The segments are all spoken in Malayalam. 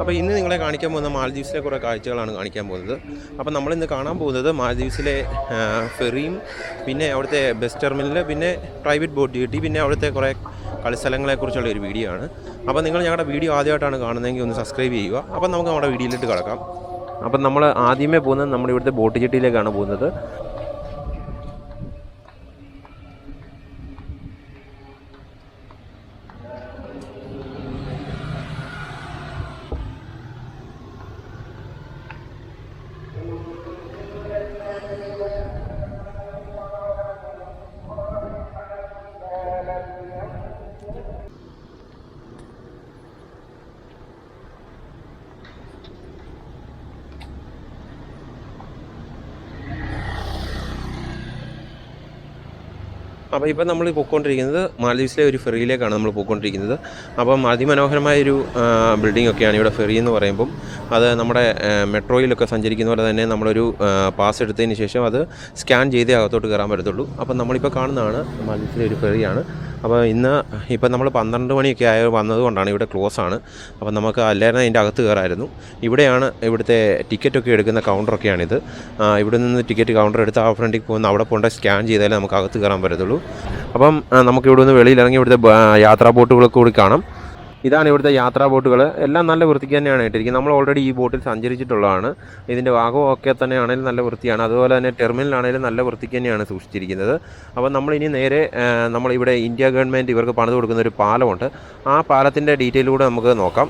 അപ്പോൾ ഇന്ന് നിങ്ങളെ കാണിക്കാൻ പോകുന്ന മാലദ്വീപ്സിലെ കുറേ കാഴ്ചകളാണ് കാണിക്കാൻ പോകുന്നത്. അപ്പോൾ നമ്മൾ ഇന്ന് കാണാൻ പോകുന്നത് മാലദ്വീപ്സിലെ ഫെറിയും പിന്നെ അവിടുത്തെ ബസ് ടെർമിനൽ പിന്നെ പ്രൈവറ്റ് ബോട്ട് ഡ്യൂട്ടി പിന്നെ അവിടുത്തെ കുറേ കളിസ്ഥലങ്ങളെക്കുറിച്ചുള്ള ഒരു വീഡിയോ ആണ്. അപ്പോൾ നിങ്ങൾ ഞങ്ങളുടെ വീഡിയോ ആദ്യമായിട്ടാണ് കാണുന്നതെങ്കിൽ ഒന്ന് സബ്സ്ക്രൈബ് ചെയ്യുക. അപ്പോൾ നമുക്ക് നമ്മുടെ വീഡിയോയിലിട്ട് കിടക്കാം. അപ്പം നമ്മൾ ആദ്യമേ പോകുന്നത് നമ്മുടെ ഇവിടുത്തെ ബോട്ട് ജെട്ടിയിലേക്കാണ് പോകുന്നത്. അപ്പോൾ ഇപ്പം നമ്മൾ പോയിക്കൊണ്ടിരിക്കുന്നത് മാലദ്വീപ്സിലെ ഒരു ഫെറിയിലേക്കാണ് നമ്മൾ പോയിക്കൊണ്ടിരിക്കുന്നത്. അപ്പം അതിമനോഹരമായ ഒരു ബിൽഡിംഗ് ഒക്കെയാണ് ഇവിടെ ഫെറി എന്ന് പറയുമ്പം. അത് നമ്മുടെ മെട്രോയിലൊക്കെ സഞ്ചരിക്കുന്ന പോലെ തന്നെ നമ്മളൊരു പാസ് എടുത്തതിന് ശേഷം അത് സ്കാൻ ചെയ്തേ അകത്തോട്ട് കയറാൻ പറ്റത്തുള്ളൂ. അപ്പം നമ്മളിപ്പോൾ കാണുന്നതാണ് മാലദ്വീപ്സിലെ ഒരു ഫെറിയാണ്. അപ്പോൾ ഇന്ന് ഇപ്പം നമ്മൾ പന്ത്രണ്ട് മണിയൊക്കെ ആയ വന്നതുകൊണ്ടാണ് ഇവിടെ ക്ലോസ് ആണ്. അപ്പം നമുക്ക് അല്ലായിരുന്നു അതിന്റെ അകത്ത് കയറായിരുന്നു. ഇവിടെയാണ് ഇവിടുത്തെ ടിക്കറ്റൊക്കെ എടുക്കുന്ന കൗണ്ടറൊക്കെയാണിത് ഇവിടെ നിന്ന് ടിക്കറ്റ് കൗണ്ടർ എടുത്ത് ആ ഫ്രണ്ടിൽ പോകുന്ന അവിടെ പോകേണ്ട സ്കാൻ ചെയ്താലേ നമുക്ക് അകത്ത് കയറാൻ പറ്റത്തുള്ളൂ. അപ്പം നമുക്ക് ഇവിടെ നിന്ന് വെളിയിലിറങ്ങി ഇവിടുത്തെ യാത്രാ ബോട്ടുകളൊക്കെ കൂടി കാണാം. ഇതാണ് ഇവിടുത്തെ യാത്രാ ബോട്ടുകൾ എല്ലാം നല്ല വൃത്തിക്ക് തന്നെയാണ് ഇട്ടിരിക്കുന്നത്. നമ്മൾ ഓൾറെഡി ഈ ബോട്ടിൽ സഞ്ചരിച്ചിട്ടുള്ളതാണ്. ഇതിന്റെ ഭാഗവും ഒക്കെ തന്നെയാണെങ്കിലും നല്ല വൃത്തിയാണ്. അതുപോലെ തന്നെ ടെർമിനലാണെങ്കിലും നല്ല വൃത്തിക്ക് തന്നെയാണ് സൂക്ഷിച്ചിരിക്കുന്നത്. അപ്പോൾ നമ്മളിനി നേരെ നമ്മളിവിടെ ഇന്ത്യ ഗവൺമെന്റ് ഇവർക്ക് പണിത് കൊടുക്കുന്ന ഒരു പാലമുണ്ട്. ആ പാലത്തിന്റെ ഡീറ്റെയിലൂടെ നമുക്ക് നോക്കാം.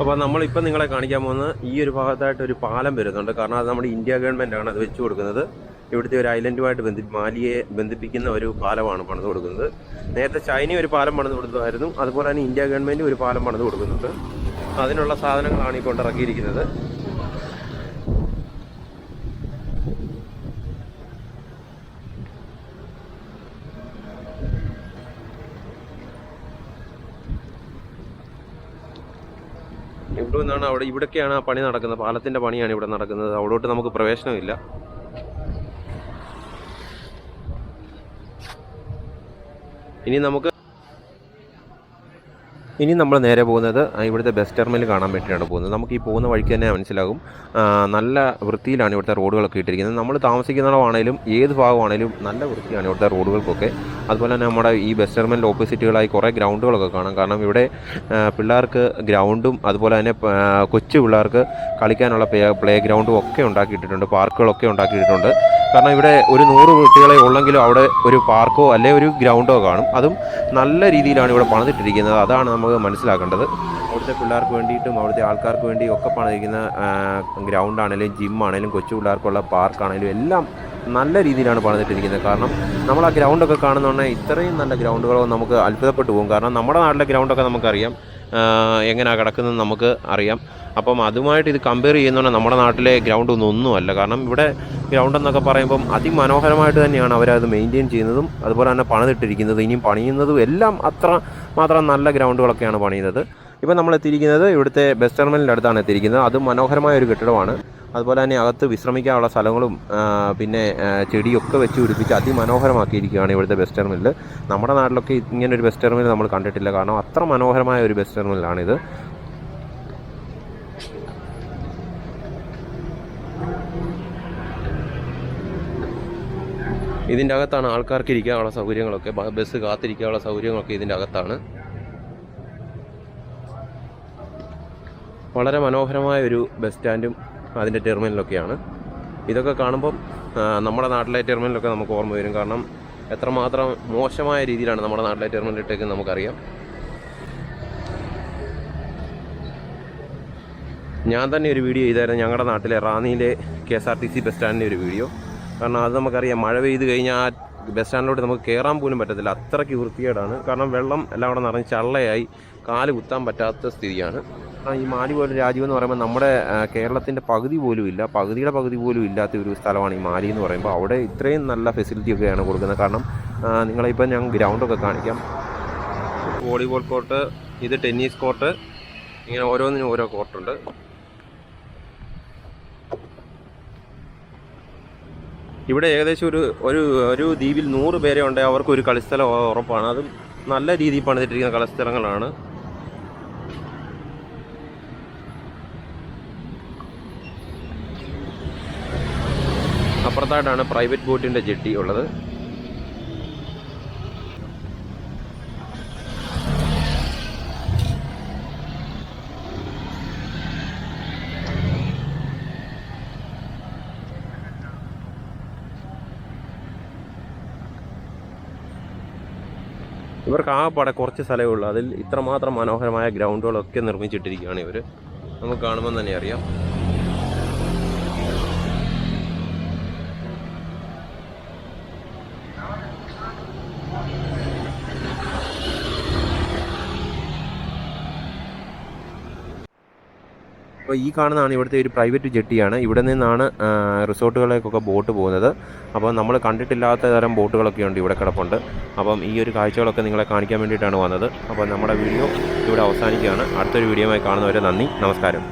അപ്പോൾ നമ്മളിപ്പോൾ നിങ്ങളെ കാണിക്കാൻ പോകുന്നത് ഈ ഒരു ഭാഗത്തായിട്ട് ഒരു പാലം വരുന്നുണ്ട്. കാരണം അത് നമ്മുടെ ഇന്ത്യ ഗവൺമെന്റ് ആണ് അത് വെച്ച് കൊടുക്കുന്നത്. ഇവിടുത്തെ ഒരു ഐലൻഡുമായിട്ട് ബന്ധി മാലിയെ ബന്ധിപ്പിക്കുന്ന ഒരു പാലമാണ് പണിത് കൊടുക്കുന്നത്. നേരത്തെ ചൈന ഒരു പാലം പണിത് കൊടുത്തതായിരുന്നു. അതുപോലെ തന്നെ ഇന്ത്യ ഗവൺമെന്റ് ഒരു പാലം പണിത് കൊടുക്കുന്നുണ്ട്. അതിനുള്ള സാധനങ്ങളാണ് ഈ കൊണ്ടിറക്കിയിരിക്കുന്നത് ഇവിടെ നിന്നാണ് അവിടെ ഇവിടൊക്കെയാണ് ആ പണി നടക്കുന്നത്. പാലത്തിന്റെ പണിയാണ് ഇവിടെ നടക്കുന്നത്. അവിടോട്ട് നമുക്ക് പ്രവേശനമില്ല. ഇനി നമുക്ക് ഇനി നമ്മൾ നേരെ പോകുന്നത് ഇവിടുത്തെ ബസ് ടെർമിനൽ കാണാൻ വേണ്ടിയിട്ടാണ് പോകുന്നത്. നമുക്ക് ഈ പോകുന്ന വഴിക്ക് തന്നെ മനസ്സിലാകും നല്ല വൃത്തിയിലാണ് ഇവിടുത്തെ റോഡുകളൊക്കെ ഇട്ടിരിക്കുന്നത്. നമ്മൾ താമസിക്കുന്നിടമാണേലും ഏത് ഭാഗമാണേലും നല്ല വൃത്തിയാണ് ഇവിടുത്തെ റോഡുകൾക്കൊക്കെ. അതുപോലെ തന്നെ നമ്മുടെ ഈ ബസ് ടെർമിനൽ ഓപ്പോസിറ്റുകളായി കുറേ ഗ്രൗണ്ടുകളൊക്കെ കാണാം. കാരണം ഇവിടെ പിള്ളേർക്ക് ഗ്രൗണ്ടും അതുപോലെ തന്നെ കൊച്ചു പിള്ളേർക്ക് കളിക്കാനുള്ള പ്ലേ ഗ്രൗണ്ടും ഒക്കെ ഉണ്ടാക്കിയിട്ടുണ്ട് പാർക്കുകളൊക്കെ ഉണ്ടാക്കിയിട്ടുണ്ട്. കാരണം ഇവിടെ ഒരു നൂറ് കുട്ടികളെ ഉള്ളെങ്കിലും അവിടെ ഒരു പാർക്കോ അല്ലെ ഒരു ഗ്രൗണ്ടോ കാണും. അതും നല്ല രീതിയിലാണ് ഇവിടെ പണിതിട്ടിരിക്കുന്നത്. അതാണ് നമുക്ക് മനസ്സിലാക്കേണ്ടത്. അവിടുത്തെ പിള്ളേർക്ക് വേണ്ടിയിട്ടും അവിടുത്തെ ആൾക്കാർക്ക് വേണ്ടിയും ഒക്കെ പണിതിരിക്കുന്ന ഗ്രൗണ്ട് ആണെങ്കിലും ജിം കൊച്ചു പിള്ളേർക്കുള്ള പാർക്കാണേലും എല്ലാം നല്ല രീതിയിലാണ് പണിതിട്ടിരിക്കുന്നത്. കാരണം നമ്മൾ ആ ഗ്രൗണ്ടൊക്കെ കാണുന്നതുകൊണ്ട് ഇത്രയും നല്ല ഗ്രൗണ്ടുകളോ നമുക്ക് അത്ഭുതപ്പെട്ടു പോകും. കാരണം നമ്മുടെ നാട്ടിലെ ഗ്രൗണ്ടൊക്കെ നമുക്കറിയാം. എങ്ങനെയാണ് കിടക്കുന്നത് നമുക്ക് അറിയാം. അപ്പം അതുമായിട്ട് ഇത് കമ്പയർ ചെയ്യുന്നതുകൊണ്ട് നമ്മുടെ നാട്ടിലെ ഗ്രൗണ്ട് ഒന്നുമല്ല കാരണം ഇവിടെ ഗ്രൗണ്ട് എന്നൊക്കെ പറയുമ്പം അതിമനോഹരമായിട്ട് തന്നെയാണ് അവരത് മെയിന്റെയിൻ ചെയ്യുന്നതും അതുപോലെ തന്നെ പണിതിട്ടിരിക്കുന്നത് ഇനിയും പണിയുന്നതും എല്ലാം അത്ര മാത്രം നല്ല ഗ്രൗണ്ടുകളൊക്കെയാണ് പണിയുന്നത്. ഇപ്പം നമ്മൾ എത്തിയിരിക്കുന്നത് ഇവിടുത്തെ ബസ് ടെർമിനലിന്റെ അടുത്താണ് എത്തിയിരിക്കുന്നത്. അത് മനോഹരമായ ഒരു കെട്ടിടമാണ്. അതുപോലെ തന്നെ അകത്ത് വിശ്രമിക്കാനുള്ള സ്ഥലങ്ങളും പിന്നെ ചെടിയൊക്കെ വെച്ച് പിടിപ്പിച്ച് അതിമനോഹരമാക്കിയിരിക്കുകയാണ് ഇവിടുത്തെ ബസ് ടെർമിനൽ നമ്മുടെ നാട്ടിലൊക്കെ ഇങ്ങനെ ഒരു ബസ് ടെർമിനൽ നമ്മൾ കണ്ടിട്ടില്ല. കാരണം അത്ര മനോഹരമായ ഒരു ബസ് ടെർമിനലാണിത് ഇതിന്റെ അകത്താണ് ആൾക്കാർക്ക് ഇരിക്കാനുള്ള സൗകര്യങ്ങളൊക്കെ ബസ് കാത്തിരിക്കാനുള്ള സൗകര്യങ്ങളൊക്കെ ഇതിന്റെ അകത്താണ്. വളരെ മനോഹരമായ ഒരു ബസ് സ്റ്റാൻഡും അതിന്റെ ടെർമിനലൊക്കെയാണ്. ഇതൊക്കെ കാണുമ്പം നമ്മുടെ നാട്ടിലെ ടെർമിനലൊക്കെ നമുക്ക് ഓർമ്മ വരും. കാരണം എത്രമാത്രം മോശമായ രീതിയിലാണ് നമ്മുടെ നാട്ടിലെ ടെർമിനൽ നമുക്കറിയാം. ഞാൻ തന്നെ ഒരു വീഡിയോ ചെയ്തായിരുന്നു ഞങ്ങളുടെ നാട്ടിലെ റാന്നിയിലെ K S R T C bus സ്റ്റാൻഡിന്റെ ഒരു വീഡിയോ. കാരണം അത് നമുക്കറിയാം മഴ പെയ്ത് കഴിഞ്ഞാൽ ആ ബസ് സ്റ്റാൻഡിലോട്ട് നമുക്ക് കയറാൻ പോലും പറ്റത്തില്ല. അത്രയ്ക്ക് വൃത്തികേടാണ്. കാരണം വെള്ളം എല്ലാം അവിടെ നിറഞ്ഞ് ചള്ളയായി. കാൽ കുത്താൻ പറ്റാത്ത സ്ഥിതിയാണ്. ഈ മാലി പോലെ രാജ്യം എന്ന് പറയുമ്പോൾ നമ്മുടെ കേരളത്തിന്റെ പകുതി പോലും ഇല്ല. പകുതിയുടെ പകുതി പോലും ഇല്ലാത്ത ഒരു സ്ഥലമാണ് ഈ മാലി എന്ന് പറയുമ്പോൾ അവിടെ ഇത്രയും നല്ല ഫെസിലിറ്റി ഒക്കെയാണ് കൊടുക്കുന്നത്. കാരണം നിങ്ങളിപ്പോൾ ഞാൻ ഗ്രൗണ്ടൊക്കെ കാണിക്കാം. വോളിബോൾ കോർട്ട് ഇത് ടെന്നീസ് കോർട്ട്. ഇങ്ങനെ ഓരോന്നിനും ഓരോ കോർട്ടുണ്ട്. ഇവിടെ ഏകദേശം ഒരു ഒരു ഒരു ദ്വീപിൽ നൂറ് പേരെ ഉണ്ടെങ്കിൽ അവർക്ക് ഒരു കളിസ്ഥലം ഉറപ്പാണ്. അതും നല്ല രീതിയിൽ പണിതിട്ടിരിക്കുന്ന കളസ്ഥലങ്ങളാണ്. അപ്പുറത്തായിട്ടാണ് പ്രൈവറ്റ് ബോട്ടിന്റെ ജെട്ടി ഉള്ളത്. ഇവർക്ക് ആ പട കുറച്ച് സ്ഥലമേ ഉള്ളൂ. അതിൽ ഇത്രമാത്രം മനോഹരമായ ഗ്രൗണ്ടുകളൊക്കെ നിർമ്മിച്ചിട്ടിരിക്കുകയാണ് ഇവർ നമുക്ക് കാണുമ്പോൾ തന്നെ അറിയാം. അപ്പോൾ ഈ കാണുന്നതാണ് ഇവിടുത്തെ ഒരു പ്രൈവറ്റ് ജെട്ടിയാണ് ഇവിടെ നിന്നാണ് റിസോർട്ടുകളിലേക്കൊക്കെ ബോട്ട് പോകുന്നത്. അപ്പോൾ നമ്മൾ കണ്ടിട്ടില്ലാത്ത തരം ബോട്ടുകളൊക്കെ ഉണ്ട് ഇവിടെ കിടപ്പുണ്ട്. അപ്പം ഈ ഒരു കാഴ്ചകളൊക്കെ നിങ്ങളെ കാണിക്കാൻ വേണ്ടിയിട്ടാണ് വന്നത്. അപ്പോൾ നമ്മുടെ വീഡിയോ ഇവിടെ അവസാനിക്കുകയാണ്. അടുത്തൊരു വീഡിയോയുമായി കാണുന്നവരെ നന്ദി നമസ്കാരം.